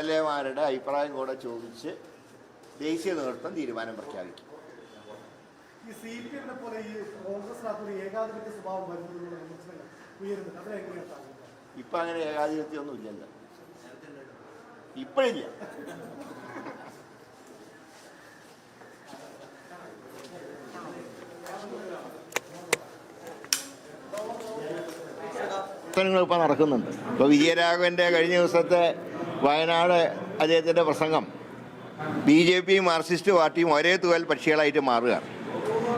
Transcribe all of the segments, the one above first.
L എമാരുടെ അഭിപ്രായം കൂടെ ചോദിച്ച് ദേശീയ നേതൃത്വം തീരുമാനം പ്രഖ്യാപിക്കും. ഇപ്പം അങ്ങനെ ഏകാധിപത്യമൊന്നും ഇല്ലല്ലോ. ഇപ്പോഴില്ല. പ്രവർത്തനങ്ങൾ ഇപ്പോൾ നടക്കുന്നുണ്ട്. ഇപ്പോൾ വിജയരാഘവന്റെ കഴിഞ്ഞ ദിവസത്തെ വയനാട് അദ്ദേഹത്തിന്റെ പ്രസംഗം. ബി ജെ പിയും മാർക്സിസ്റ്റ് പാർട്ടിയും ഒരേ തുകൽ പക്ഷികളായിട്ട് മാറുകയാണ്.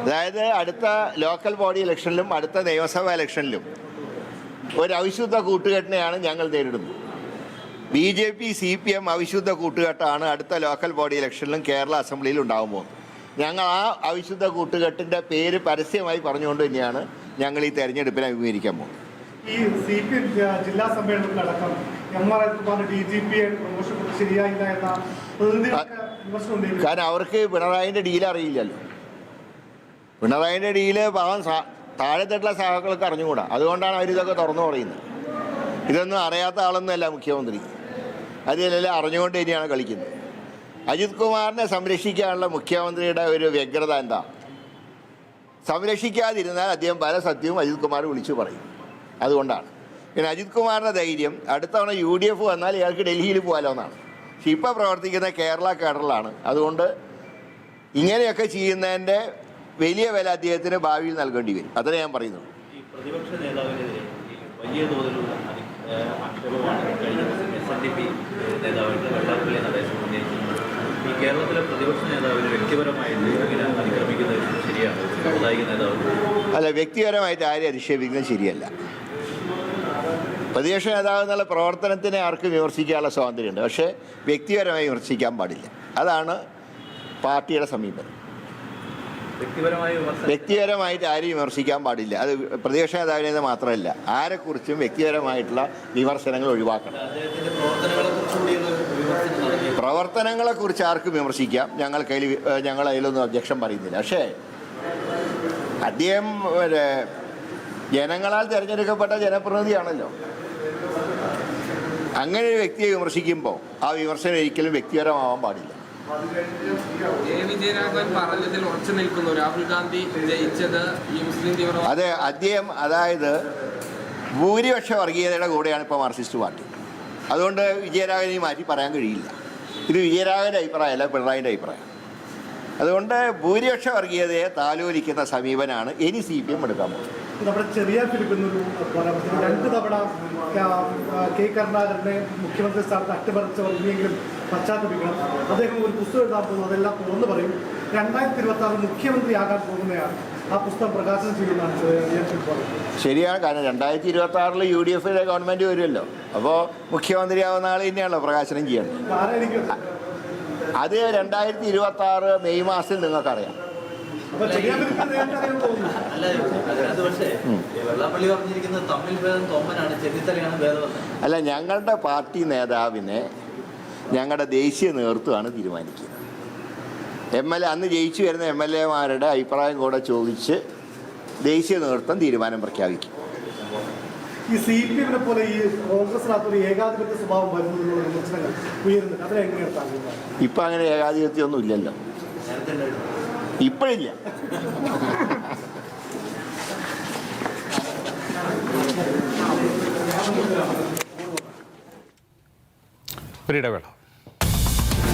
അതായത് അടുത്ത ലോക്കൽ ബോഡി ഇലക്ഷനിലും അടുത്ത നിയമസഭാ ഇലക്ഷനിലും ഒരു അവിശുദ്ധ കൂട്ടുകെട്ടിനെയാണ് ഞങ്ങൾ നേരിടുന്നത്. B J P C P M അവിശുദ്ധ കൂട്ടുകെട്ടാണ് അടുത്ത ലോക്കൽ ബോഡി ഇലക്ഷനിലും കേരള അസംബ്ലിയിലും ഉണ്ടാകുമ്പോൾ ഞങ്ങൾ ആ അവിശുദ്ധ കൂട്ടുകെട്ടിന്റെ പേര് പരസ്യമായി പറഞ്ഞുകൊണ്ട് തന്നെയാണ് ഞങ്ങൾ ഈ തെരഞ്ഞെടുപ്പിനെ അഭിമുഖീകരിക്കാൻ പോകുന്നത്. ഈ സി പി ജില്ലാ സമ്മേളനത്തിലടക്കം എം ആർ കുമാറിന്റെ ഡി ജി പി പ്രൊമോഷൻ കൊടുത്ത് ശരിയായില്ല എന്ന പ്രതിനിധികളൊക്കെ വിമർശനം ഉന്നയിക്കുന്നു കാരണം അവർക്ക് പിണറായിന്റെ ഡീൽ അറിയില്ലല്ലോ. പിണറായിന്റെ ഡീൽ പാവം താഴെത്തട്ടുള്ള സഹാക്കൾക്ക് അറിഞ്ഞുകൂടാ. അതുകൊണ്ടാണ് അവർ ഇതൊക്കെ തുറന്നു പറയുന്നത്. ഇതൊന്നും അറിയാത്ത ആളൊന്നുമല്ല മുഖ്യമന്ത്രി. അതിലെല്ലാം അറിഞ്ഞുകൊണ്ട് തന്നെയാണ് കളിക്കുന്നത്. അജിത് കുമാറിനെ സംരക്ഷിക്കാനുള്ള മുഖ്യമന്ത്രിയുടെ ഒരു വ്യഗ്രത എന്താ? സംരക്ഷിക്കാതിരുന്നാൽ അദ്ദേഹം പല സത്യവും അജിത് കുമാർ വിളിച്ചു പറയും. അതുകൊണ്ടാണ്. പിന്നെ അജിത് കുമാറിന്റെ ധൈര്യം. അടുത്തവണ യു ഡി എഫ് വന്നാൽ ഇയാൾക്ക് ഡൽഹിയിൽ പോകാലോ എന്നാണ്. പക്ഷെ ഇപ്പോൾ പ്രവർത്തിക്കുന്ന കേരള കേഡറിലാണ്. അതുകൊണ്ട് ഇങ്ങനെയൊക്കെ ചെയ്യുന്നതിന്റെ വലിയ വില അദ്ദേഹത്തിന് ഭാവിയിൽ നൽകേണ്ടി വരും. അതേ ഞാൻ പറയുന്നു പ്രതിപക്ഷ നേതാവിനെതിരെ വലിയ തോതിലുള്ള അതി- ഏഹ് ആക്ഷേപമാണ് കഴിഞ്ഞ ദിവസം എസ് എൻ ഡി പി നേതാവായിട്ട് വെള്ളാപ്പള്ളി നടേശൻ ഉന്നയിച്ചിരുന്നത് ഈ കേരളത്തിലെ പ്രതിപക്ഷ നേതാവിന് വ്യക്തിപരമായിട്ട് ഇങ്ങനെ അതിക്രമിക്കുന്നത് ശരിയാണ്? ഒരു സാമുദായിക നേതാവ്? അല്ല വ്യക്തിപരമായിട്ട് ആരെയും അധിക്ഷേപിക്കുന്നത് ശരിയല്ല. പ്രതിപക്ഷ നേതാവ് എന്നുള്ള പ്രവർത്തനത്തിനെ ആർക്കും വിമർശിക്കാനുള്ള സ്വാതന്ത്ര്യമുണ്ട്? പക്ഷേ വ്യക്തിപരമായി വിമർശിക്കാൻ പാടില്ല. അതാണ് പാർട്ടിയുടെ സമീപനം. വ്യക്തിപരമായിട്ട് ആരെയും വിമർശിക്കാൻ പാടില്ല. അത് പ്രതിപക്ഷ നേതാവിനെ മാത്രമല്ല ആരെക്കുറിച്ചും വ്യക്തിപരമായിട്ടുള്ള വിമർശനങ്ങൾ ഒഴിവാക്കണം. പ്രവർത്തനങ്ങളെക്കുറിച്ച് ആർക്കും വിമർശിക്കാം. ഞങ്ങൾ കയ്യിൽ ഞങ്ങൾ അതിലൊന്നും ഒബ്ജക്ഷൻ പറയുന്നില്ല. പക്ഷേ അദ്ദേഹം ജനങ്ങളാൽ തിരഞ്ഞെടുക്കപ്പെട്ട ജനപ്രതിനിധിയാണല്ലോ. അങ്ങനെ ഒരു വ്യക്തിയെ വിമർശിക്കുമ്പോൾ ആ വിമർശനം ഒരിക്കലും വ്യക്തിപരമാവാൻ പാടില്ല. അതെ അദ്ദേഹം അതായത് ഭൂരിപക്ഷ വർഗീയതയുടെ കൂടെയാണ് ഇപ്പോൾ മാർക്സിസ്റ്റ് പാർട്ടി. അതുകൊണ്ട് വിജയരാഘവനെ മാറ്റി പറയാൻ കഴിയില്ല. ഇത് വിജയരാഘവന്റെ അഭിപ്രായമല്ല പിണറായിന്റെ അഭിപ്രായം. അതുകൊണ്ട് ഭൂരിപക്ഷ വർഗീയതയെ താലോലിക്കുന്ന സമീപനാണ് ഇനി സി പി എം എടുക്കാൻ പോകുന്നത്. നമ്മുടെ ചെറിയ ഫിലിപ്പിന്നൊരു രണ്ട് തവണ ക- കരുണാകരനെ മുഖ്യമന്ത്രി സ്ഥാനത്ത് അട്ടിമറിച്ചവർ ഇനിയെങ്കിലും പശ്ചാത്തപിക്കണം. അദ്ദേഹം ഒരു പുസ്തകം എഴുതാൻ പോകുന്നു അതെല്ലാം തുറന്നു പറയും. രണ്ടായിരത്തി ഇരുപത്തി ആറ് മുഖ്യമന്ത്രിയാകാൻ പോകുന്നതാണ് ആ പുസ്തകം പ്രകാശനം ചെയ്യുന്നതാണ് ശരിയാണ് കാരണം രണ്ടായിരത്തി ഇരുപത്തി ആറിൽ യു ഡി എഫിലെ ഗവൺമെന്റ് വരുമല്ലോ. അപ്പോൾ മുഖ്യമന്ത്രിയാവുന്ന ആൾ തന്നെയാണല്ലോ പ്രകാശനം ചെയ്യണം. അത്? രണ്ടായിരത്തി ഇരുപത്തി ആറ് മെയ് മാസത്തിൽ നിങ്ങൾക്കറിയാം. അല്ല ഞങ്ങളുടെ പാർട്ടി നേതാവിനെ ഞങ്ങളുടെ ദേശീയ നേതൃത്വമാണ് തീരുമാനിക്കുന്നത്. എം എൽ എ അന്ന് ജയിച്ചു വരുന്ന എം എൽ എമാരുടെ അഭിപ്രായം കൂടെ ചോദിച്ച് ദേശീയ നേതൃത്വം തീരുമാനം പ്രഖ്യാപിക്കും. ഈ സി പി എമ്മിനെ പോലെ ഈ ഏകാധിപത്യ സ്വഭാവം വരുന്നതിനുള്ള വിമർശനങ്ങൾ ഉയരുന്നുണ്ട്. അതിനെങ്ങനെയാണ് താങ്കൾ? ഇപ്പം അങ്ങനെ ഏകാധിപത്യമൊന്നും ഇല്ലല്ലോ. ഇപ്പോഴില്ല. ഒരിടവേള